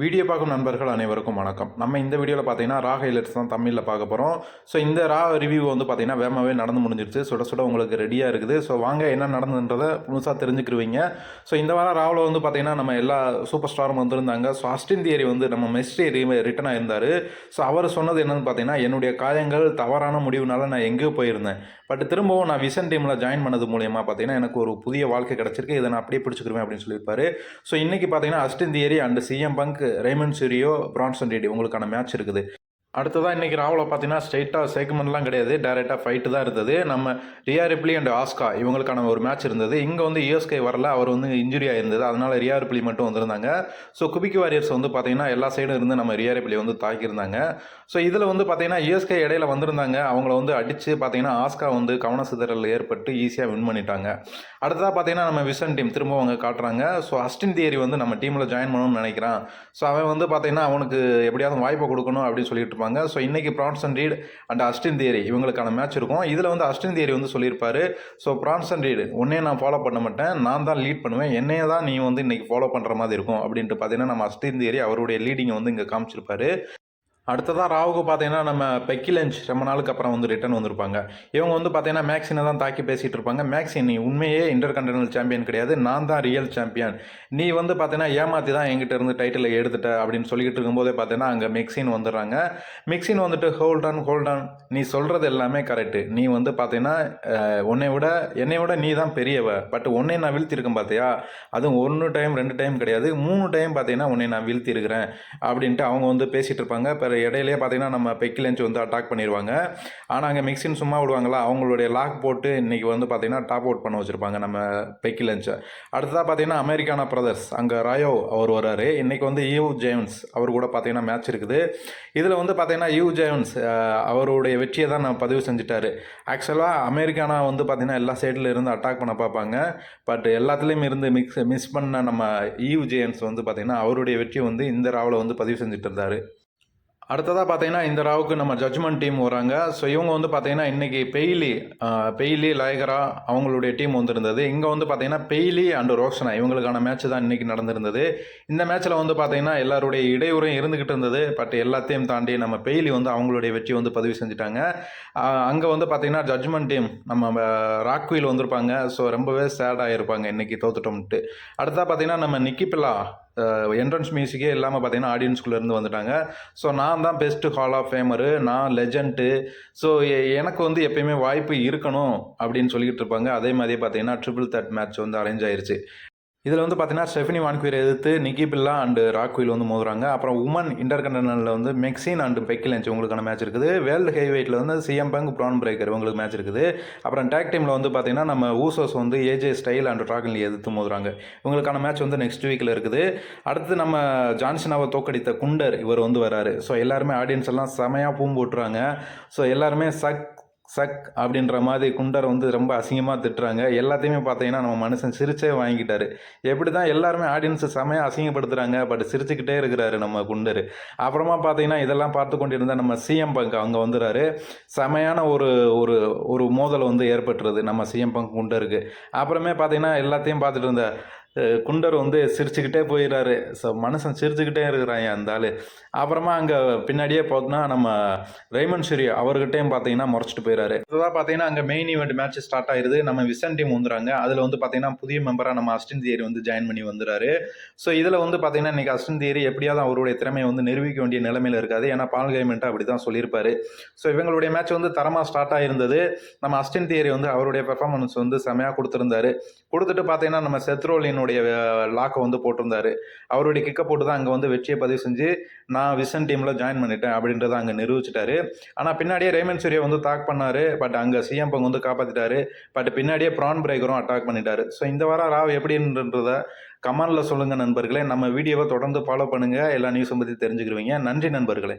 Video பார்க்கும் நண்பர்கள் அனைவருக்கும் வணக்கம். நம்ம இந்த வீடியோவில் பார்த்தீங்கன்னா ரா ஹைலைட்ஸ் தான் தமிழில் பார்க்க போகிறோம் ஸோ இந்த ரா ரிவ்யூ வந்து பார்த்தீங்கன்னா வேகமாகவே நடந்து முடிஞ்சிருச்சு. சுட சுட உங்களுக்கு ரெடியாக இருக்குது. ஸோ வாங்க என்ன நடந்ததுன்றதை முழுசாக தெரிஞ்சுக்கிருவீங்க. ஸோ இந்த வாரம் ராவில் வந்து பார்த்தீங்கன்னா நம்ம எல்லா சூப்பர் ஸ்டாரும் வந்திருந்தாங்க. ஸோ அஸ்டின் தியரி வந்து நம்ம மெஸ்டி ரிட்டன் ஆயிருந்தார் ஸோ அவர் சொன்னது என்னென்னு பார்த்தீங்கன்னா என்னுடைய காயங்கள் தவறான முடிவுனால நான் எங்கேயோ போயிருந்தேன். பட் திரும்பவும் நான் விசன் டீமில் ஜாயின் பண்ணது மூலியமாக பார்த்தீங்கன்னா எனக்கு ஒரு புதிய வாழ்க்கை கிடச்சிருக்கு. இதை நான் அப்படியே பிடிச்சிக்கிருவேன் அப்படின்னு சொல்லியிருப்பாரு. ஸோ இன்றைக்கி பார்த்தீங்கன்னா Austin Theory and CM Punk Rey Mysterio Bronson ready உங்களுக்கான மேட்ச் இருக்குது. அடுத்ததாக இன்றைக்கி ராவில் பார்த்தீங்கன்னா ஸ்ட்ரைட்டாக செக்மெண்ட்லாம் கிடையாது. டேரெக்டாக ஃபைட்டு தான் இருந்தது. நம்ம ரியா ரிப்ளி அண்ட் ஆஸ்கா இவங்களுக்கான ஒரு மேட்ச் இருந்தது. இங்கே வந்து இஎஸ்கே வரல. அவர் வந்து இன்ஜுரி ஆயிருந்தது. அதனால் ரியா ரிப்ளி மட்டும் வந்திருந்தாங்க. ஸோ குபிக்கு வாரியர்ஸ் வந்து பார்த்தீங்கன்னா எல்லா சைடும் இருந்து நம்ம ரியா ரிப்ளி வந்து தாக்கியிருந்தாங்க. ஸோ இதில் வந்து பார்த்தீங்கன்னா இஎஸ்கே இடையில வந்திருந்தாங்க. அவங்கள வந்து அடித்து பார்த்தீங்கன்னா ஆஸ்கா வந்து கவன சிதறல் ஏற்பட்டு ஈஸியாக வின் பண்ணிட்டாங்க. அடுத்ததாக பார்த்தீங்கன்னா நம்ம விசன் டீம் திரும்ப அவங்க காட்டுறாங்க. ஸோ அஸ்டின் தியரி வந்து நம்ம டீமில் ஜாயின் பண்ணணும்னு நினைக்கிறான். ஸோ அவன் வந்து பார்த்தீங்கன்னா அவனுக்கு எப்படியாவது வாய்ப்பை கொடுக்கணும் அப்படின்னு சொல்லிட்டு இருப்பாங்க ஸோ இன்றைக்கி Bronson Reed and Austin Theory இவங்களுக்கான மேட்ச் இருக்கும். இதில் வந்து அஸ்டின் தியரி வந்து சொல்லியிருப்பாரு. ஸோ பிரான்சன் ரீடு உன்னே நான் ஃபாலோ பண்ண மாட்டேன். நான் தான் லீட் பண்ணுவேன். என்னையே தான் நீ வந்து இன்றைக்கி ஃபாலோ பண்ணுற மாதிரி இருக்கும். அப்படின்ட்டு பார்த்தீங்கன்னா நம்ம அஸ்டின் தியரி அவருடைய லீடிங்கை வந்து இங்கே காமிச்சிருப்பாரு. அடுத்ததாக ராவுக்கு பார்த்தீங்கன்னா நம்ம பெக்கி லஞ்ச் ரொம்ப நாளுக்கு அப்புறம் வந்து ரிட்டர்ன் வந்திருப்பாங்க. இவங்க வந்து பார்த்தீங்கன்னா மேக்ஸினை தான் தாக்கி பேசிகிட்டு இருப்பாங்க. மேக்ஸின் நீ உண்மையே இன்டர் கண்டினல் சாம்பியன் கிடையாது. நான் தான் ரியல் சாம்பியன் நீ வந்து பார்த்தீங்கன்னா ஏமாற்றி தான் எங்கிட்ட இருந்து டைட்டிலை எடுத்துட்ட அப்படின்னு சொல்லிக்கிட்டு இருக்கும்போதே பார்த்தீங்கன்னா அங்கே மிக்ஸின் வந்துடுறாங்க. மிக்ஸின் வந்துட்டு ஹோல்டன் ஹோல்டன் நீ சொல்கிறது எல்லாமே கரெக்டு நீ வந்து பார்த்தீங்கன்னா உன்னை விட என்னை விட நீ தான் பெரியவ. பட் உன்னை நான் வீழ்த்திருக்கேன் பார்த்தியா அதுவும் ஒன்று டைம் ரெண்டு டைம் கிடையாது. மூணு டைம் பார்த்தீங்கன்னா உன்னை நான் வீழ்த்திருக்கிறேன் அப்படின்ட்டு அவங்க வந்து பேசிகிட்டு இருப்பாங்க. இப்போ இடையிலே பார்த்தீங்கன்னா நம்ம பெக்கி லஞ்ச் வந்து அட்டாக் பண்ணிடுவாங்க ஆனால் அங்கே மிக்சின் சும்மா விடுவாங்களா? அவங்களுடைய லாக் போட்டு இன்றைக்கி வந்து பார்த்தீங்கன்னா டாப் அவுட் பண்ண வச்சுருப்பாங்க நம்ம பெக்கி லஞ்சை அடுத்ததாக பார்த்தீங்கன்னா அமெரிக்கானா பிரதர்ஸ் அங்கே ராயோ அவர் வராரு இன்றைக்கி வந்து யூ ஜேம்ஸ் அவர் கூட பார்த்தீங்கன்னா மேட்ச் இருக்குது. இதில் வந்து பார்த்தீங்கன்னா யூ ஜேம்ஸ் அவருடைய வெற்றியை தான் நான் பதிவு செஞ்சுட்டார். ஆக்சுவலாக அமெரிக்கானா வந்து பார்த்தீங்கன்னா எல்லா சைடில் இருந்து அட்டாக் பண்ண பார்ப்பாங்க. பட் எல்லாத்துலேயும் இருந்து மிக்ஸ் மிஸ் பண்ண நம்ம ஈவ் ஜேம்ஸ் வந்து பார்த்தீங்கன்னா அவருடைய வெற்றியை வந்து இந்த ராவில் வந்து பதிவு செஞ்சுட்டு இருந்தார். அடுத்ததாக பார்த்தீங்கன்னா இந்த ராவுக்கு நம்ம ஜட்ஜ்மெண்ட் டீம் வராங்க. ஸோ இவங்க வந்து பார்த்தீங்கன்னா இன்றைக்கி பெய்லி பெய்லி லாயகரா அவங்களுடைய டீம் வந்திருந்தது. இங்கே வந்து பார்த்தீங்கன்னா பெய்லி அண்டு ரோஷனா இவங்களுக்கான மேட்ச் தான் இன்றைக்கி நடந்திருந்தது. இந்த மேட்ச்சில் வந்து பார்த்தீங்கன்னா எல்லாருடைய இடையூறும் இருந்துக்கிட்டு இருந்தது. பட் எல்லாத்தையும் தாண்டி நம்ம பெய்லி வந்து அவங்களுடைய வெற்றி வந்து பதிவு செஞ்சுட்டாங்க. அங்கே வந்து பார்த்தீங்கன்னா ஜட்ஜ்மெண்ட் டீம் நம்ம ராக்வீல் வந்திருப்பாங்க. ஸோ ரொம்பவே சேடாக இருப்பாங்க இன்றைக்கி தோத்துட்டோம்ட்டு அடுத்ததாக பார்த்தீங்கன்னா நம்ம நிக்கி பில்லா என்ட்ரன்ஸ் மியூசிக்கே இல்லாமல் பார்த்தீங்கன்னா ஆடியன்ஸ்குள்ளே இருந்து வந்துட்டாங்க. ஸோ நான் தான் பெஸ்ட்டு ஹால் ஆஃப் ஃபேமரு நான் லெஜண்ட்டு ஸோ எனக்கு வந்து எப்பயுமே வாய்ப்பு இருக்கணும் அப்படின்னு சொல்லிக்கிட்டு இருப்பாங்க. அதே மாதிரியே பார்த்தீங்கன்னா ட்ரிபிள் தட் மேட்ச் வந்து அரேஞ்ச் ஆயிருச்சு. இதில் வந்து பார்த்தீங்கன்னா ஸ்டெஃபினி வான்குயர் எதிர்த்து நிக்கி பில்லா அண்டு ராக்வில் வந்து மோதுறாங்க. அப்புறம் உமன் இன்டர்கண்டனில் வந்து மெக்ஸின் அண்டு பெக்கிலன்ஸ் உங்களுக்கான மேட்ச் இருக்குது. வேர்ல்டு ஹை வந்து சிஎம் பங்க் ப்ரான் பிரேக்கர் உங்களுக்கு மேட்ச் இருக்குது. அப்புறம் டேக் டீமில் வந்து பார்த்தீங்கன்னா நம்ம ஊசோஸ் வந்து ஏஜே ஸ்டைல் அண்டு ட்ராகன்லி எதிர்த்து மோதுறாங்க. இவங்களுக்கான மேட்ச் வந்து நெக்ஸ்ட் வீக்கில் இருக்குது. அடுத்து நம்ம ஜான்சனாவை தோக்கடித்த குண்டர் இவர் வந்து வராரு. ஸோ எல்லாருமே ஆடியன்ஸ் எல்லாம் செமையாக பூம் போட்டுறாங்க. ஸோ எல்லாருமே சக் சக் அப்படின்ற மாதிரி குண்டர் வந்து ரொம்ப அசிங்கமாக திட்டுறாங்க. எல்லாத்தையுமே பார்த்தீங்கன்னா நம்ம மனுஷன் சிரிச்சே வாங்கிட்டாரு எப்படி தான் எல்லாருமே ஆடியன்ஸை செமையாக அசிங்கப்படுத்துகிறாங்க பட் சிரிச்சுக்கிட்டே இருக்கிறாரு நம்ம குண்டர். அப்புறமா பார்த்தீங்கன்னா இதெல்லாம் பார்த்து கொண்டிருந்த நம்ம சிஎம் பங்க் அங்கே வந்துடுறாரு செமையான ஒரு ஒரு ஒரு மோதல் வந்து ஏற்பட்டுருது நம்ம சிஎம் பங்க் குண்டருக்கு. அப்புறமே பார்த்தீங்கன்னா எல்லாத்தையும் பார்த்துட்டு இருந்த குண்டர் வந்து சிரிச்சுக்கிட்டே போயிடுறாரு ஸோ மனுஷன் சிரிச்சுக்கிட்டே இருக்கிறான் அந்த ஆள்? அப்புறமா அங்கே பின்னாடியே பார்த்தோன்னா நம்ம ரெய்மன் ஷெரி அவர்கிட்டையும் பார்த்தீங்கன்னா முறைச்சிட்டு போயிறாரு. இதுதான் பார்த்தீங்கன்னா அங்கே மெயின் ஈவெண்ட் மேட்ச் ஸ்டார்ட் ஆயிருது. நம்ம விசன் டீம் வந்துறாங்க அதில் வந்து பார்த்தீங்கன்னா புதிய மெம்பராக நம்ம அஸ்டின் தியரி வந்து ஜாயின் பண்ணி வந்துறாரு ஸோ இதில் வந்து பார்த்தீங்கன்னா இன்னைக்கு அஸ்டின் தியரி எப்படியாவது அவருடைய திறமையை வந்து நிரூபிக்க வேண்டிய நிலைமையில் இருக்காது ஏன்னா பால் கைமெண்ட்டு அப்படி தான் சொல்லியிருப்பாரு. ஸோ இவங்களுடைய மேட்ச் வந்து தரமாக ஸ்டார்ட் ஆயிருந்தது. நம்ம அஸ்டின் தியரி வந்து அவருடைய பெர்ஃபார்மன்ஸ் வந்து செமையாக கொடுத்துருந்தாரு. கொடுத்துட்டு பார்த்தீங்கன்னா நம்ம செத்ரோலினுடைய லாக்கை வந்து போட்டிருந்தாரு. அவருடைய கிக்கை போட்டு தான் அங்கே வந்து வெற்றியை பதிவு செஞ்சு நான் விசன் டீமில் ஜாயின் பண்ணிட்டேன் அப்படின்றத அங்கே நிரூபிச்சிட்டாரு. ஆனால் பின்னாடியே ரேமன் சூர்யா வந்து தாக் பண்ணாரு. பட் அங்கே சிஎம் பங்கு வந்து காப்பாற்றிட்டாரு பட் பின்னாடியே ப்ரான் பிரேக்கரும் அட்டாக் பண்ணிட்டாரு. ஸோ இந்த வாரம் ராவ் எப்படின்றத கமெண்டில் சொல்லுங்கள் நண்பர்களே. நம்ம வீடியோவை தொடர்ந்து ஃபாலோ பண்ணுங்கள் எல்லா நியூஸும் பற்றி தெரிஞ்சுக்கிருவீங்க. நன்றி நண்பர்களே.